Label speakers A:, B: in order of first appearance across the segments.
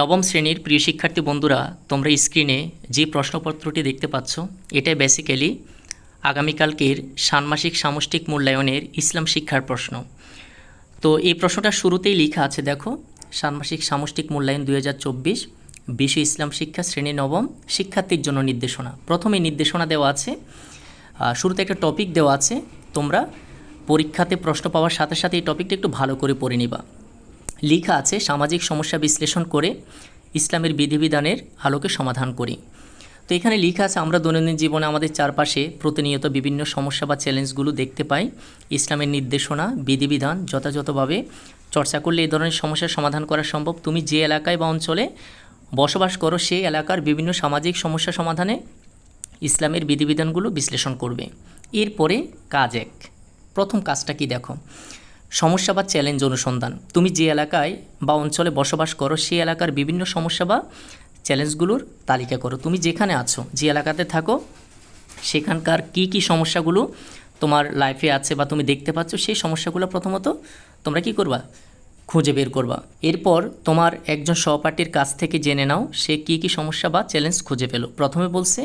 A: নবম শ্রেণির প্রিয় শিক্ষার্থী বন্ধুরা, তোমরা স্ক্রিনে যে প্রশ্নপত্রটি দেখতে পাচ্ছ এটা বেসিক্যালি আগামীকালকের ষান্মাসিক সামষ্টিক মূল্যায়নের ইসলাম শিক্ষার প্রশ্ন। তো এই প্রশ্নটা শুরুতেই লেখা আছে, দেখো, ষান্মাসিক সামষ্টিক মূল্যায়ন দুই হাজার চব্বিশ বিশ্ব ইসলাম শিক্ষা শ্রেণি নবম শিক্ষার্থীর জন্য নির্দেশনা। প্রথমে নির্দেশনা দেওয়া আছে শুরুতে একটা টপিক দেওয়া আছে, তোমরা পরীক্ষাতে প্রশ্ন পাওয়ার সাথে সাথে এই টপিকটা একটু ভালো করে পড়ে নিবা। লেখা আছে, সামাজিক সমস্যা বিশ্লেষণ করে ইসলামের বিধিবিধানের আলোকে সমাধান করি। তো এখানে লেখা আছে, আমরা দৈনন্দিন জীবনে আমাদের চারপাশে প্রতিনিয়ত বিভিন্ন সমস্যা বা চ্যালেঞ্জগুলো দেখতে পাই। ইসলামের নির্দেশনা, বিধিবিধান যথাযথভাবে চর্চা করলে এই ধরনের সমস্যার সমাধান করা সম্ভব। তুমি যে এলাকায় বা অঞ্চলে বসবাস করো সেই এলাকার বিভিন্ন সামাজিক সমস্যা সমাধানে ইসলামের বিধিবিধানগুলো বিশ্লেষণ করবে। এরপরে কাজ এক। প্রথম কাজটা কি দেখো? সমস্যা বা চ্যালেঞ্জ অনুসন্ধান। তুমি যে এলাকায় বা অঞ্চলে বসবাস করো, সেই এলাকার বিভিন্ন সমস্যা বা চ্যালেঞ্জগুলোর তালিকা করো। তুমি যেখানে আছো, যে এলাকাতে থাকো, সেখানকার কি কি সমস্যাগুলো তোমার লাইফে আছে বা তুমি দেখতে পাচ্ছ, সেই সমস্যাগুলো প্রথমত তোমরা কি করবা? খুঁজে বের করবা। এরপর তোমার একজন সহপাঠীর কাছ থেকে জেনে নাও, সে কি কি সমস্যা বা চ্যালেঞ্জ খুঁজে পেল। প্রথমে বলছে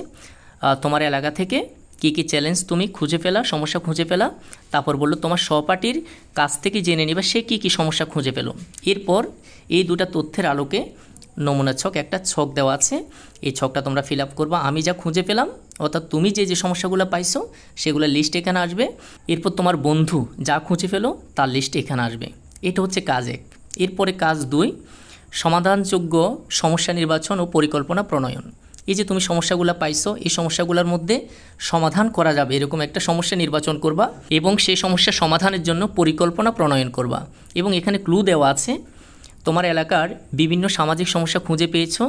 A: তোমার এলাকা থেকে কি কি চ্যালেঞ্জ তুমি খুঁজে পেলা সমস্যা খুঁজে পেলা তারপর বলল, তোমার সহপাঠীর কাছ থেকে জেনে নিবা সে কি কি সমস্যা খুঁজে পেল। এরপর এই দুটা তথ্যের আলোকে নমুনা ছক, একটা ছক দেওয়া আছে। এই ছকটা তোমরা ফিল আপ করবা। আমি যা খুঁজে পেলাম, অর্থাৎ তুমি যে যে সমস্যাগুলো পাইছো, সেগুলো লিস্ট এখানে আসবে। এরপর তোমার বন্ধু যা খুঁজে পেল, তার লিস্ট এখানে আসবে। এটা হচ্ছে কাজ এক। এরপরে কাজ দুই, সমাধানযোগ্য সমস্যা নির্বাচন ও পরিকল্পনা প্রণয়ন। এই যে তুমি সমস্যাগুলো পাইছো, এই সমস্যাগুলোর মধ্যে সমাধান করা যাবে। এরকম একটা সমস্যা নির্বাচন করবা এবং সেই সমস্যা সমাধানের জন্য পরিকল্পনা প্রণয়ন করবা। এবং এখানে ক্লু দেওয়া আছে, তোমার এলাকার বিভিন্ন সামাজিক সমস্যা খুঁজে পেয়েছ।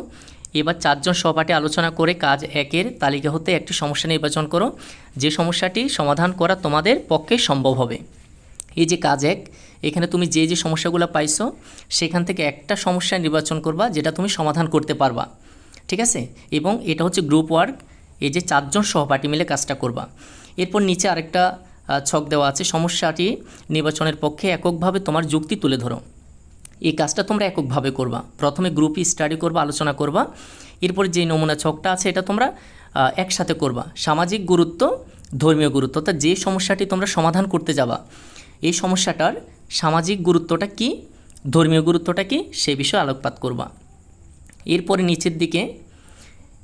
A: এবার চারজন সহপাঠী আলোচনা করে কাজ একের তালিকা হতে একটি সমস্যা নির্বাচন করো। যে সমস্যাটি সমাধান করা তোমাদের পক্ষে সম্ভব হবে। এই যে কাজ এক, এখানে তুমি যে যে সমস্যাগুলো পাইছো, সেখান থেকে একটা সমস্যা নির্বাচন করবা, যেটা তুমি সমাধান করতে পারবা। ঠিক আছে? এবং এটা হচ্ছে গ্রুপ ওয়ার্ক এই যে চারজন সহপাঠী মিলে কাজটা করবা। এরপর নিচে আরেকটা ছক দেওয়া আছে, সমস্যাটি নির্বাচনের পক্ষে এককভাবে তোমার যুক্তি তুলে ধরো। এই কাজটা তোমরা এককভাবে করবা। প্রথমে গ্রুপে স্টাডি করবা, আলোচনা করবা। এরপর যে নমুনা ছকটা আছে, এটা তোমরা একসাথে করবা। সামাজিক গুরুত্ব, ধর্মীয় গুরুত্ব, অর্থাৎ যে সমস্যাটি তোমরা সমাধান করতে যাবা, এই সমস্যাটার সামাজিক গুরুত্বটা কি, ধর্মীয় গুরুত্বটা কি, সে বিষয়ে আলোকপাত করবা। এরপরে নিচের দিকে,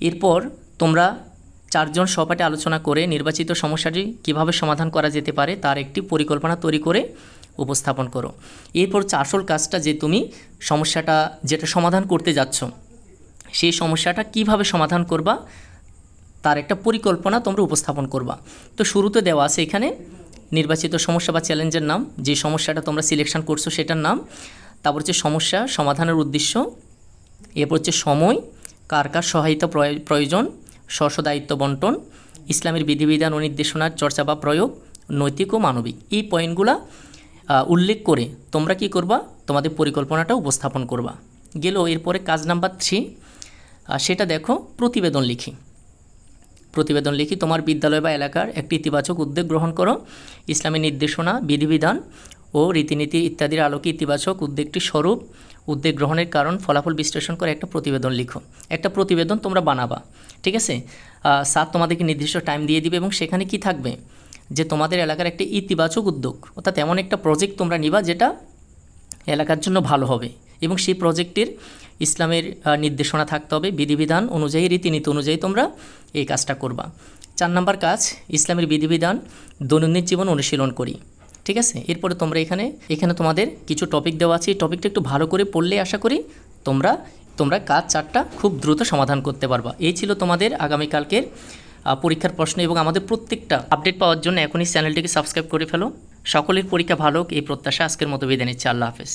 A: এরপর তোমরা চারজন সহপাঠী আলোচনা করে নির্বাচিত সমস্যাটি কীভাবে সমাধান করা যেতে পারে তার একটি পরিকল্পনা তৈরি করে উপস্থাপন করো। এরপর আসল কাজটা যে তুমি সমস্যাটা, যেটা সমাধান করতে যাচ্ছ, সেই সমস্যাটা কীভাবে সমাধান করবা তার একটা পরিকল্পনা তোমরা উপস্থাপন করবা। তো শুরুতে দেওয়া আছে এখানে নির্বাচিত সমস্যা বা চ্যালেঞ্জের নাম, যে সমস্যাটা তোমরা সিলেকশন করছ সেটার নাম, তারপর হচ্ছে সমস্যা সমাধানের উদ্দেশ্য এরপর হচ্ছে সময়, কার কার সহায়তা প্রয়- প্রয়োজন স্ব দায়িত্ব বন্টন, ইসলামের বিধিবিধান ও নির্দেশনার চর্চা বা প্রয়োগ, নৈতিক ও মানবিক। এই পয়েন্টগুলা উল্লেখ করে তোমরা কি করবা? তোমাদের পরিকল্পনাটা উপস্থাপন করবা। গেল এরপরে কাজ নাম্বার থ্রি সেটা দেখো, প্রতিবেদন লিখি। প্রতিবেদন লিখি, তোমার বিদ্যালয় বা এলাকার একটি ইতিবাচক উদ্যোগ গ্রহণ করো। ইসলামী নির্দেশনা, বিধিবিধান ও রীতিনীতি ইত্যাদির আলোকে ইতিবাচক উদ্যোগটি স্বরূপ উদ্যোগ গ্রহণের কারণ ফলাফল বিশ্লেষণ করে একটা প্রতিবেদন লিখো। একটা প্রতিবেদন তোমরা বানাবা। ঠিক আছে? স্যার তোমাদেরকে নির্দিষ্ট টাইম দিয়ে দিবে এবং সেখানে কি থাকবে? যে তোমাদের এলাকার একটা ইতিবাচক উদ্যোগ, অর্থাৎ এমন একটা প্রজেক্ট তোমরা নিবা যেটা এলাকার জন্য ভালো হবে এবং সেই প্রজেক্টের ইসলামের নির্দেশনা থাকতে হবে, বিধিবিধান অনুযায়ী, রীতিনীতি অনুযায়ী তোমরা এই কাজটা করবা। চার নাম্বার কাজ, ইসলামের বিধিবিধান দৈনন্দিন জীবন অনুশীলন করি। ঠিক আছে? এরপরে তোমরা এখানে এখানে তোমাদের কিছু টপিক দেওয়া আছে। এই টপিকটা একটু ভালো করে পড়লে আশা করি তোমরা তোমরা কাজ চারটা খুব দ্রুত সমাধান করতে পারবা। এই ছিল তোমাদের আগামীকালকের পরীক্ষার প্রশ্ন এবং আমাদের প্রত্যেকটা আপডেট পাওয়ার জন্য এখনই চ্যানেলটিকে সাবস্ক্রাইব করে ফেলো। সকলের পরীক্ষা ভালো এই প্রত্যাশা আজকের মতো বিদায় নিচ্ছে। আল্লাহ হাফেজ।